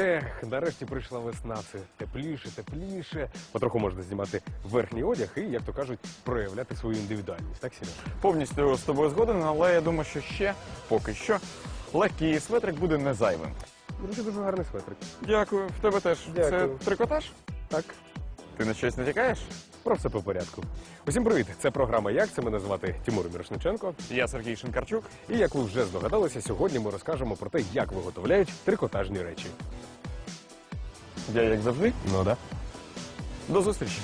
Ех, нарешті прийшла весна, все тепліше, тепліше. Потроху можна знімати верхній одяг і, як то кажуть, проявляти свою індивідуальність. Так, Сіля? Повністю з тобою згоден, але я думаю, що ще поки що легкий светрик буде не зайвим. Дуже дуже гарний светрик. Дякую, в тебе теж. Дякую. Це трикотаж? Так, Ти на щось натякаєш? про все по порядку. Усім привіт! Це програма Як це мене звати Тимур Мірошниченко. Я Сергій Шинкарчук. І як ви вже здогадалися, сьогодні ми розкажемо про те, як виготовляють трикотажні речі. Я як завжди. Ну да. До зустрічі.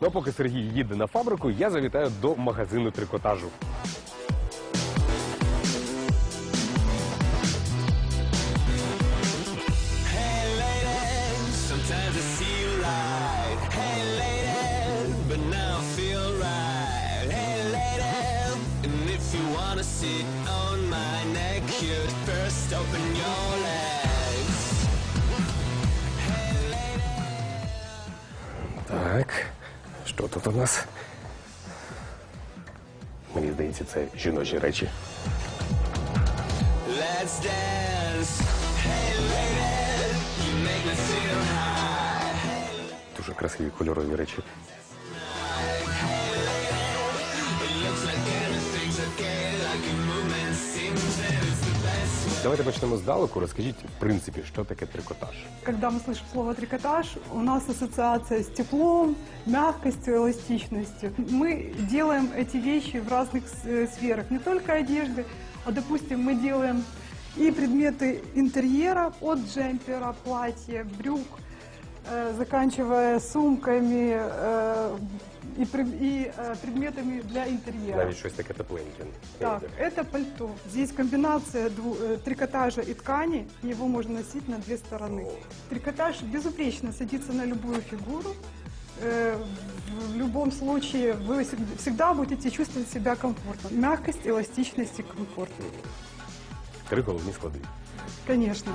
Ну а поки Сергій їде на фабрику, я завітаю до магазину трикотажу. Wanna sit on my neck, you'd first open your legs. Так, що тут у нас? Мені здається, це жіночі речі. Let's dance. Hey lady, you make me feel high. Дуже красиві кольорові речі. Давайте почнемо здалеку. Розкажіть, в принципі, що таке трикотаж. Когда мы слышим слово трикотаж, у нас ассоциация с теплом, мягкостью, эластичностью. Мы делаем эти вещи в разных с- э, сферах, не только одежды, а, допустим, мы делаем и предметы интерьера от джемпера, платья, брюк, э, заканчивая сумками э, и, пред- и, э, предметами для интерьера. Навіть щось таке тепленьке. Так, это пальто. Здесь комбинация дву- э, трикотажа и ткани. Его можно носить на две стороны. Трикотаж безупречно садится на любую фигуру. Э, В любом случае вы всег- всегда будете чувствовать себя комфортно. Мягкость, эластичность и комфорт. Три головні склади. Конечно.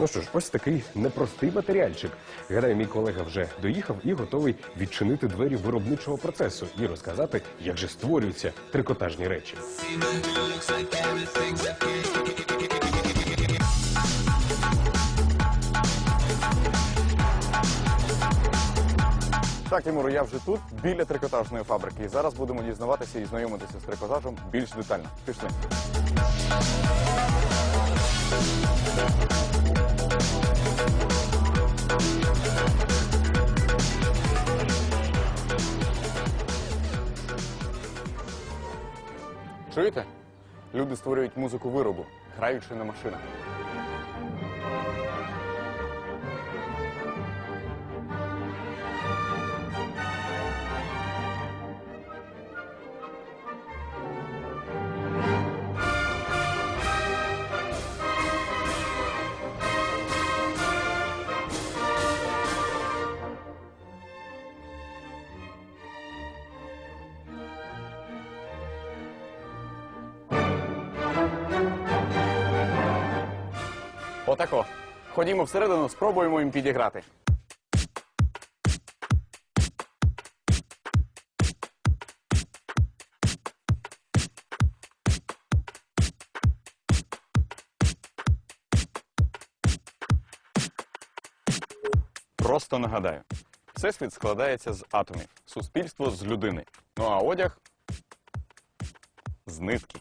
Ну що ж, ось такий непростий матеріальчик. Гадаю, мій колега вже доїхав і готовий відчинити двері виробничого процесу і розказати, як же створюються трикотажні речі. Так, Тимур, я вже тут, біля трикотажної фабрики. І зараз будемо дізнаватися і знайомитися з трикотажем більш детально. Пішли. Чуєте? Люди створюють музику виробу, граючи на машинах. Отако. Ходімо всередину, спробуємо їм підіграти. Просто нагадаю, всесвіт складається з атомів, суспільство з людини. Ну а одяг з нитки.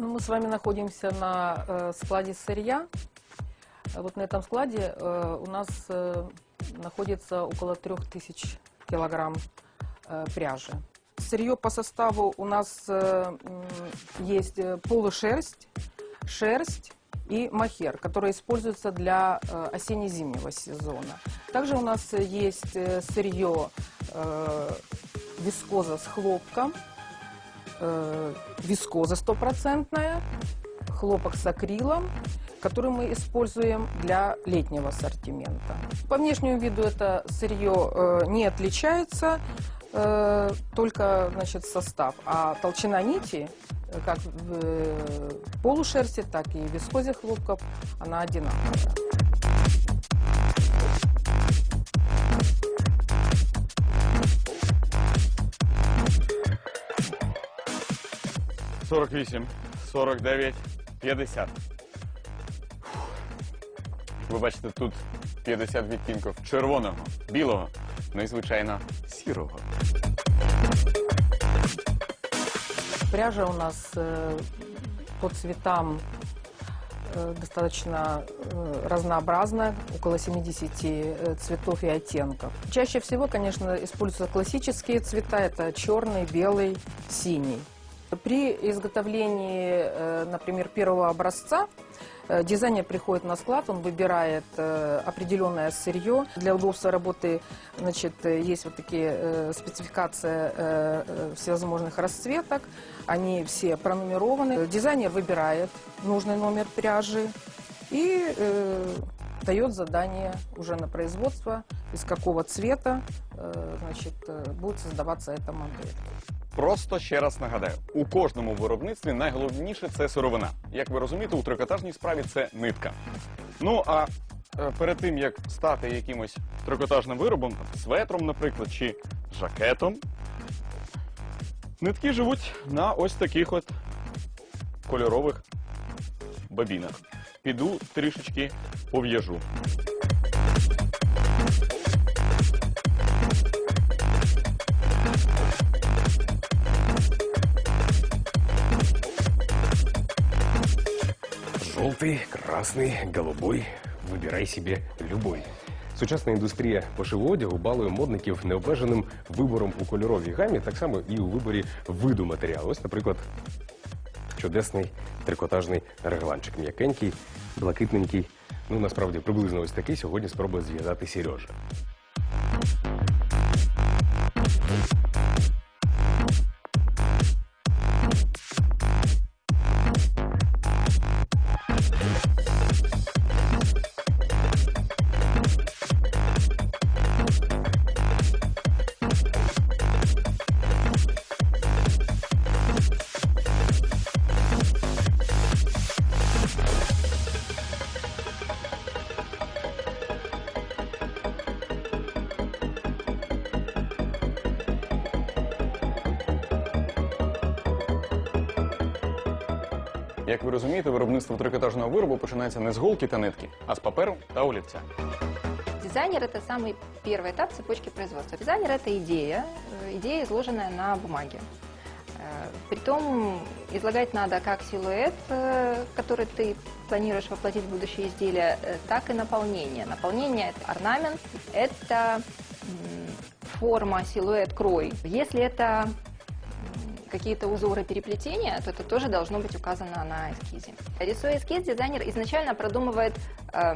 Мы с вами находимся на э, складе сырья. А Вот на этом складе э, у нас э, находится около 3000 килограмм э, пряжи. Сырье по составу у нас э, есть э, полушерсть, шерсть и махер, которые используются для э, осенне-зимнего сезона. Также у нас э, есть э, сырье э, вискоза с хлопком, э, вискоза стопроцентная, хлопок с акрилом который мы используем для летнего ассортимента. По внешнему виду это сырье э, не отличается, э, только значит, состав. А толщина нити, э, как в э, полушерсти, так и в вискозе хлопков, она одинаковая. — 48, 49, 50. Фух. Ви бачите, тут 50 відтінків червоного, білого, ну і, звичайно, сірого. Пряжа у нас э, по цветам э, достаточно э, разнообразная, около 70 э, цветов и оттенков. Чаще всего, конечно, используются классические цвета, это черный, белый, синий. При изготовлении, э, например, первого образца э, дизайнер приходит на склад, он выбирает э, определенное сырье. Для удобства работы значит, есть вот такие спецификации всевозможных расцветок. Они все пронумерованы. Дизайнер выбирает нужный номер пряжи и дает задание уже на производство, из какого цвета значит, будет создаваться эта модель. Просто ще раз нагадаю: у кожному виробництві найголовніше це сировина. Як ви розумієте, у трикотажній справі це нитка. Ну а е, перед тим як стати якимось трикотажним виробом, светром, наприклад, чи жакетом, нитки живуть на ось таких от кольорових бобінах. Піду трішечки пов'яжу. Желтый, красный, голубой. Вибирай себе любой. Сучасна індустрія пошиву одягу балує модників необмеженим вибором у кольоровій гамі, так само і у виборі виду матеріалу. Ось, наприклад, чудесний трикотажний регланчик. М'якенький, блакитненький. Ну, насправді, приблизно ось такий сьогодні спробує зв'язати Сережа. Як ви розумієте, виробництво трикотажного виробу починається не з голки та нитки, а з паперу та олівця. Дизайнер – это самый первый этап цепочки производства. Дизайнер – это идея, э, идея, изложенная на бумаге. Э, Притом излагать надо как силуэт, э, который ты планируешь воплотить в будущее изделие, э, так и наполнение. Наполнение – это орнамент, это м, форма, силуэт, крой. Если это м, какие-то узоры переплетения, то это тоже должно быть указано на эскизе. Рисуя эскиз, дизайнер изначально продумывает э,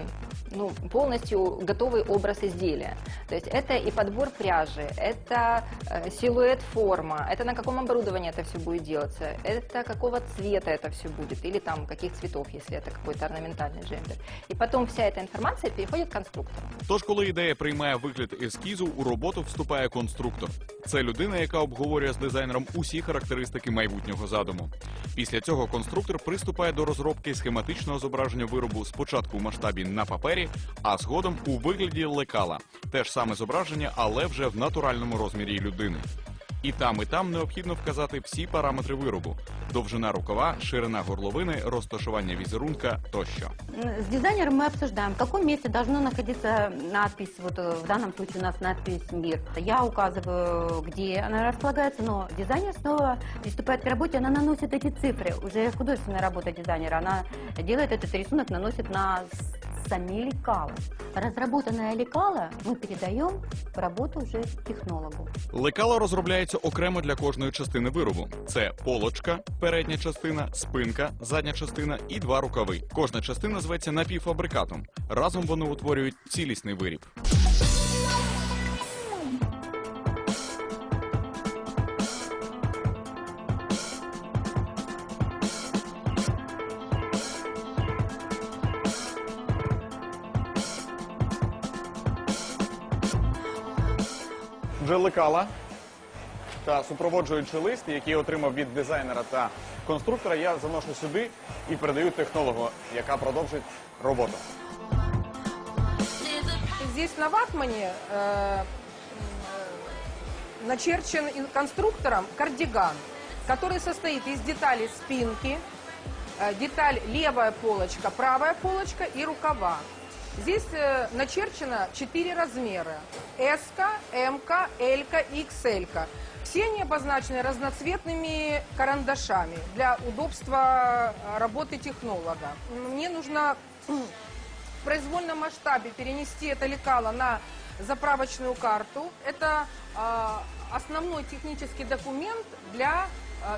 ну, полностью готовый образ изделия. То есть это и подбор пряжи, это э, силуэт, форма, это на каком оборудовании это все будет делаться, это какого цвета это все будет, или там каких цветов, если это какой-то орнаментальный джемпер. И потом вся эта информация переходит к конструктору. Тож, коли ідея приймає вигляд ескізу, у роботу вступає конструктор. Це людина, яка обговорює з дизайнером усі характеристики майбутнього задуму. Після цього конструктор приступає до розробки схематичного зображення виробу спочатку в масштабі на папері, а згодом у вигляді лекала. Те ж саме зображення, але вже в натуральному розмірі людини. І там, і там необхідно вказати всі параметри виробу: довжина рукава, ширина горловини, розташування візерунка тощо. С дизайнером мы обсуждаем, в каком месте должна находиться надпись, вот э, в данном случае у нас надпись «Мир». Я указываю, где она располагается, но дизайнер снова приступает к работе, она наносит эти цифры. Уже художественная работа дизайнера, она делает этот рисунок, наносит на с- сами лекала. Разработанное лекало мы передаем в работу уже технологу. Лекало розробляється окремо для кожної частини виробу. Це полочка, передня частина, спинка, задня частина і два рукави. Кожна частина зветься напівфабрикатом. Разом вони утворюють цілісний виріб. лекала та супроводжуючи лист, який отримав від дизайнера та конструктора, я заношу сюди і передаю технологу, яка продовжить роботу. Здесь на ватмане э, м, э, начерчен ин- конструктором кардиган, который состоит из деталей спинки, э, деталь левая полочка, правая полочка и рукава. Здесь э, начерчено четыре размера. S, М, L XL. Все они обозначены разноцветными карандашами для удобства э, работы технолога. Мне нужно в произвольном масштабе перенести это лекало на заправочную карту. Это а, основной технический документ для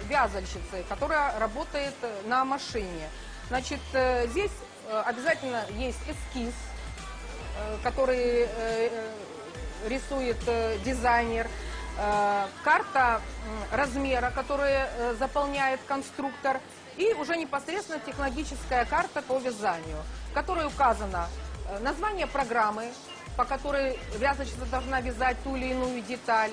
вязальщицы, которая работает э, на машине. Значит, э, здесь э, обязательно есть эскиз, э, который э, э, рисует э, дизайнер, э, карта размера, которую э, заполняет конструктор, и уже непосредственно технологическая карта по вязанию, в которой указано э, название программы, по которой вязальщица должна вязать ту или иную деталь,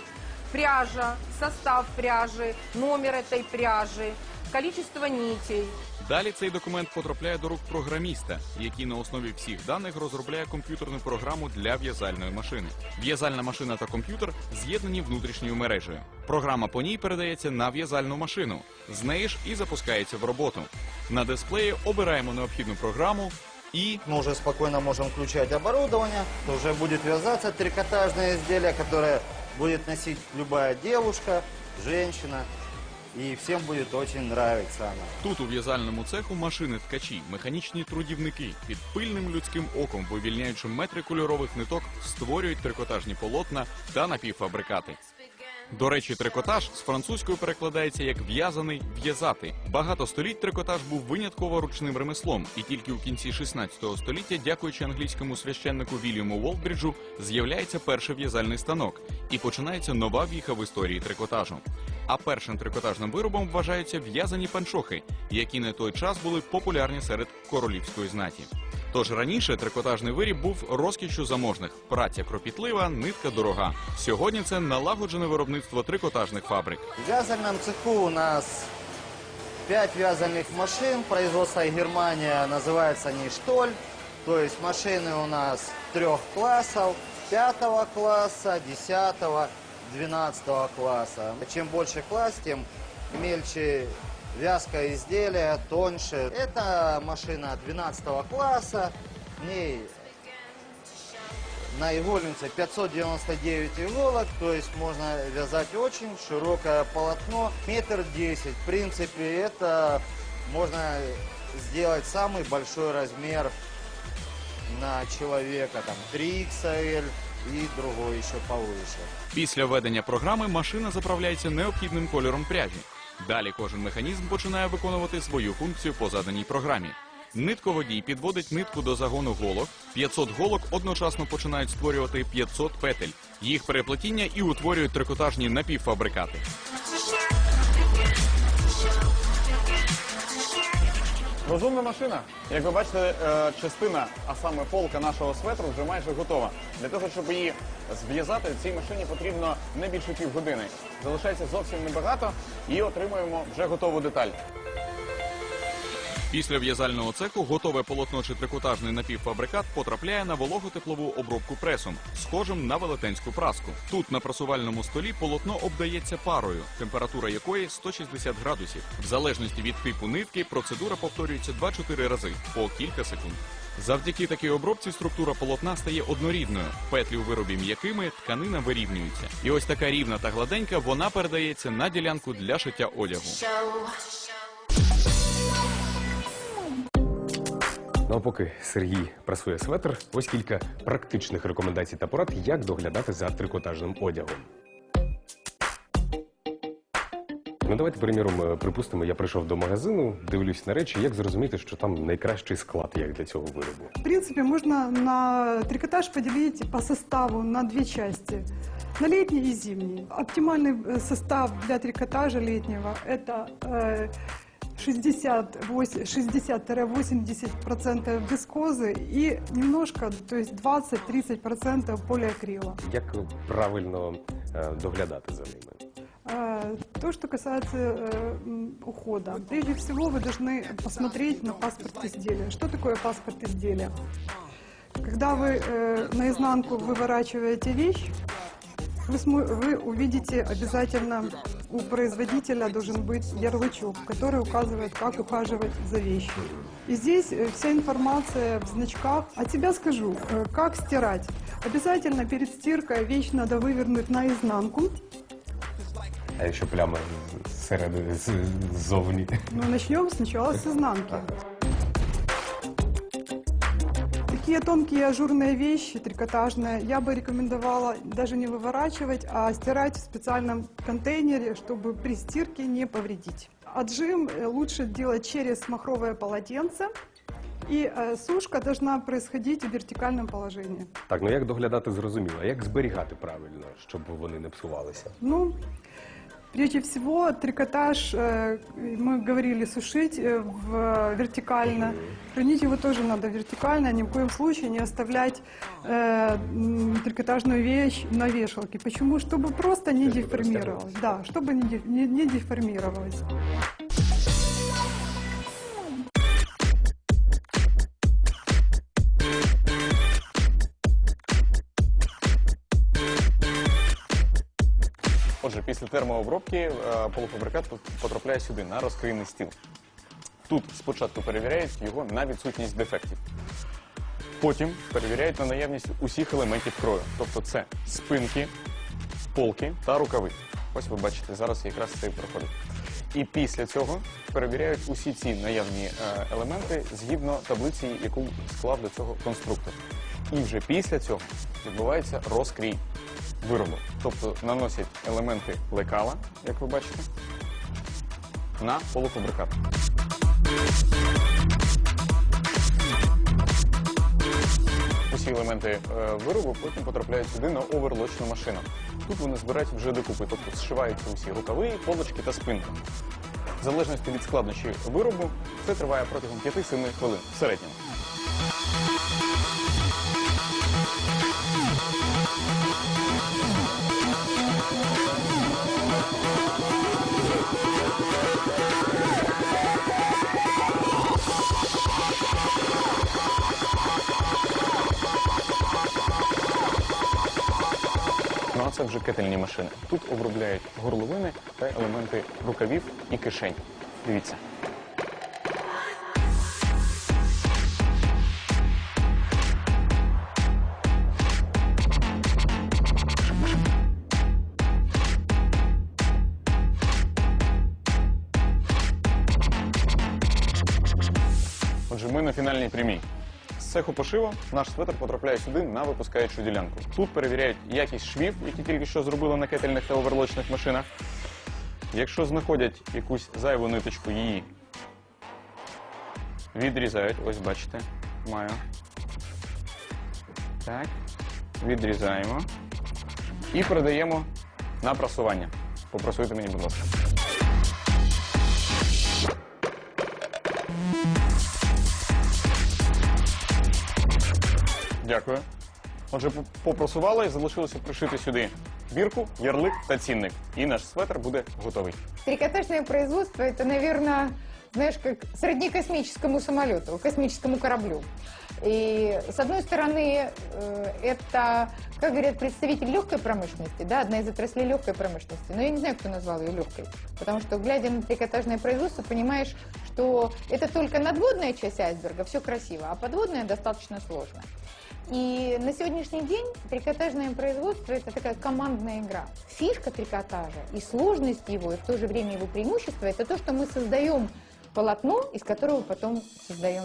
пряжа, состав пряжи, номер этой пряжи, количество нитей, Далі цей документ потрапляє до рук програміста, який на основі всіх даних розробляє комп'ютерну програму для в'язальної машини. В'язальна машина та комп'ютер з'єднані внутрішньою мережею. Програма по ній передається на в'язальну машину. З неї ж і запускається в роботу. На дисплеї обираємо необхідну програму і Мы уже спокойно можем включать оборудование, уже будет вязаться трикотажное изделие, которое будет носить любая девушка, женщина, и всем будет очень нравиться оно. Тут у в'язальному цеху машини ткачі, механічні трудівники під пильним людським оком, вивільняючи метри кольорових ниток, створюють трикотажні полотна та напівфабрикати. До речі, трикотаж з французькою перекладається як в'язаний в'язати. Багато століть трикотаж був винятково ручним ремеслом, і тільки у кінці 16 століття, дякуючи англійському священнику Вільяму Волбриджу, з'являється перший в'язальний станок і починається нова віха в історії трикотажу. А першим трикотажним виробом вважаються в'язані панчохи, які на той час були популярні серед королівської знаті. Тож раніше трикотажний виріб був розкішшю заможних. Праця кропітлива, нитка дорога. Сьогодні це налагоджене виробництво трикотажних фабрик. В вязальном цеху у нас 5 вязальных машин, производство Германия, называется они «Штоль». То есть машины у нас трех классов, пятого класса, десятого, двенадцатого класса. Чем больше класс, тем мельче вязкое изделие, тоньше. Это машина 12 класса, в ней на игольнице 599 иголок, то есть можно вязать очень широкое полотно, метр десять. В принципе, это можно сделать самый большой размер на человека, там 3XL и другой еще повыше. Після введення програми машина заправляється необхідним кольором пряжі. Далі кожен механізм починає виконувати свою функцію по заданій програмі. Нитководій підводить нитку до загону голок. 500 голок одночасно починають створювати 500 петель. Їх переплетіння і утворюють трикотажні напівфабрикати. Розумна машина. Як ви бачите, е, частина, а саме полка нашого светру вже майже готова. Для того, щоб її зв'язати, цій машині потрібно не більше півгодини. Залишається зовсім небагато і отримуємо вже готову деталь. Після в'язального цеху готове полотно чи трикотажний напівфабрикат потрапляє на вологотеплову обробку пресом, схожим на велетенську праску. Тут на прасувальному столі полотно обдається парою, температура якої 160 градусів. В залежності від типу нитки процедура повторюється 2-4 рази по кілька секунд. Завдяки такій обробці структура полотна стає однорідною. Петлі у виробі м'якими, тканина вирівнюється. І ось така рівна та гладенька вона передається на ділянку для шиття одягу. Ну а поки Сергій прасує светр, ось кілька практичних рекомендацій та порад, як доглядати за трикотажним одягом. Ну, давайте, приміром, е, припустимо, я прийшов до магазину, дивлюсь на речі, як зрозуміти, що там найкращий склад як для цього виробу. В принципе, можно на трикотаж поделить по составу на две части. На летний и зимний. Оптимальный э, состав для трикотажа летнего – это э, 60-80% 60-80% вискозы и немножко, то есть 20-30% полиакрила. Як правильно е, доглядати за ними? Э, То, что касается э, м, ухода. Прежде всего, вы должны посмотреть на паспорт изделия. Что такое паспорт изделия? Когда вы э, наизнанку выворачиваете вещь, вы, смо- вы увидите обязательно у производителя должен быть ярлычок, который указывает, как ухаживать за вещью. И здесь э, вся информация в значках. От себя скажу, э, как стирать. Обязательно перед стиркой вещь надо вывернуть наизнанку. А якщо пляма зсередини, з- ззовні? Ну, начнем сначала с изнанки. Такие тонкие ажурные вещи, трикотажные, я бы рекомендовала даже не выворачивать, а стирать в специальном контейнере, чтобы при стирке не повредить. Отжим э, лучше делать через махровое полотенце, и э, сушка должна происходить в вертикальном положении. Так, ну як доглядати зрозуміло, а як зберігати правильно, щоб вони не псувалися? Ну, прежде всего, трикотаж, э, мы говорили, сушить э, в, вертикально. Хранить его тоже надо вертикально, ни в коем случае не оставлять э, м, трикотажную вещь на вешалке. Почему? Чтобы просто не Чтобы деформировалось. Да, чтобы не, деф- не, не деформировалось. Термообробки е, полуфабрикат потрапляє сюди на розкрийний стіл. Тут спочатку перевіряють його на відсутність дефектів. Потім перевіряють на наявність усіх елементів крою. Тобто це спинки, полки та рукави. Ось ви бачите, зараз якраз це і проходить. І після цього перевіряють усі ці наявні е, елементи згідно таблиці, яку склав до цього конструктор. І вже після цього відбувається розкрій виробу. Тобто наносять елементи лекала, як ви бачите, на полуфабрикат. Усі елементи е, виробу потім потрапляють сюди на оверлочну машину. Тут вони збирають вже докупи, тобто зшиваються усі рукави, полочки та спинки. В залежності від складнощі виробу це триває протягом 5-7 хвилин в середньому. Thank а це вже кетельні машини. Тут обробляють горловини та елементи рукавів і кишень. Дивіться. Отже, ми на фінальній прямій. Цеху пошиву наш светр потрапляє сюди на випускаючу ділянку. Тут перевіряють якість швів, які тільки що зробили на кетельних та оверлочних машинах. Якщо знаходять якусь зайву ниточку, її відрізають. Ось бачите, маю. Так. Відрізаємо. І передаємо на прасування. Попрасуйте мені, будь ласка. Дякую. Отже, по- попросували, залишилося пришити сюди бірку, ярлик та цінник. І наш светр буде готовий. Трикотажное производство это, наверное, знаешь, как сродни космическому самолету, космическому кораблю. И с одной стороны, э, это, как говорят, представитель легкой промышленности, да, одна из отраслей легкой промышленности. Но я не знаю, кто назвал ее легкой. Потому что, глядя на трикотажное производство, понимаешь, что это только надводная часть айсберга, все красиво, а подводная достаточно сложно. И на сегодняшний день трикотажное производство – это такая командная игра. Фишка трикотажа и сложность его, и в то же время его преимущество – это то, что мы создаем полотно, из которого потом создаем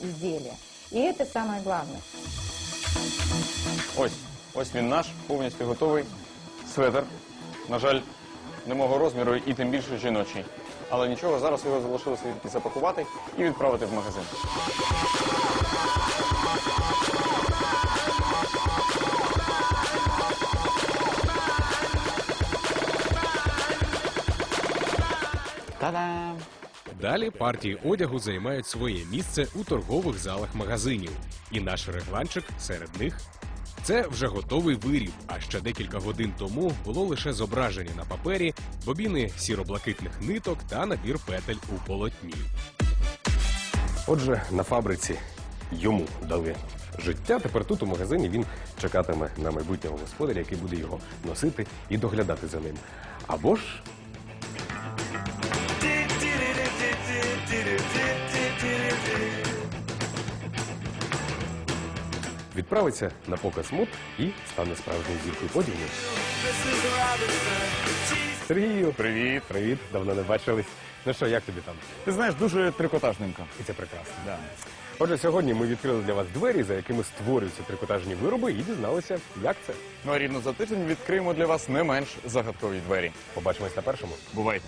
изделие. И это самое главное. Ось, ось він наш, повністю готовий светр. На жаль, не мого розміру і тим більше жіночий. Але нічого, зараз його залишилося тільки запакувати і відправити в магазин. Та-дам! Далі партії одягу займають своє місце у торгових залах магазинів. І наш регланчик серед них. Це вже готовий виріб. А ще декілька годин тому було лише зображення на папері, бобіни сіро-блакитних ниток та набір петель у полотні. Отже, на фабриці йому дали життя. Тепер тут у магазині він чекатиме на майбутнього господаря, який буде його носити і доглядати за ним. Або ж відправиться на показ мод і стане справжньою зіркою подіуму. Сергію, Привіт. привіт, давно не бачились. Ну що, як тобі там? Ти знаєш, дуже трикотажненько. І це прекрасно. Да. Отже, сьогодні ми відкрили для вас двері, за якими створюються трикотажні вироби, і дізналися, як це. Ну а рівно за тиждень відкриємо для вас не менш загадкові двері. Побачимось на першому. Бувайте.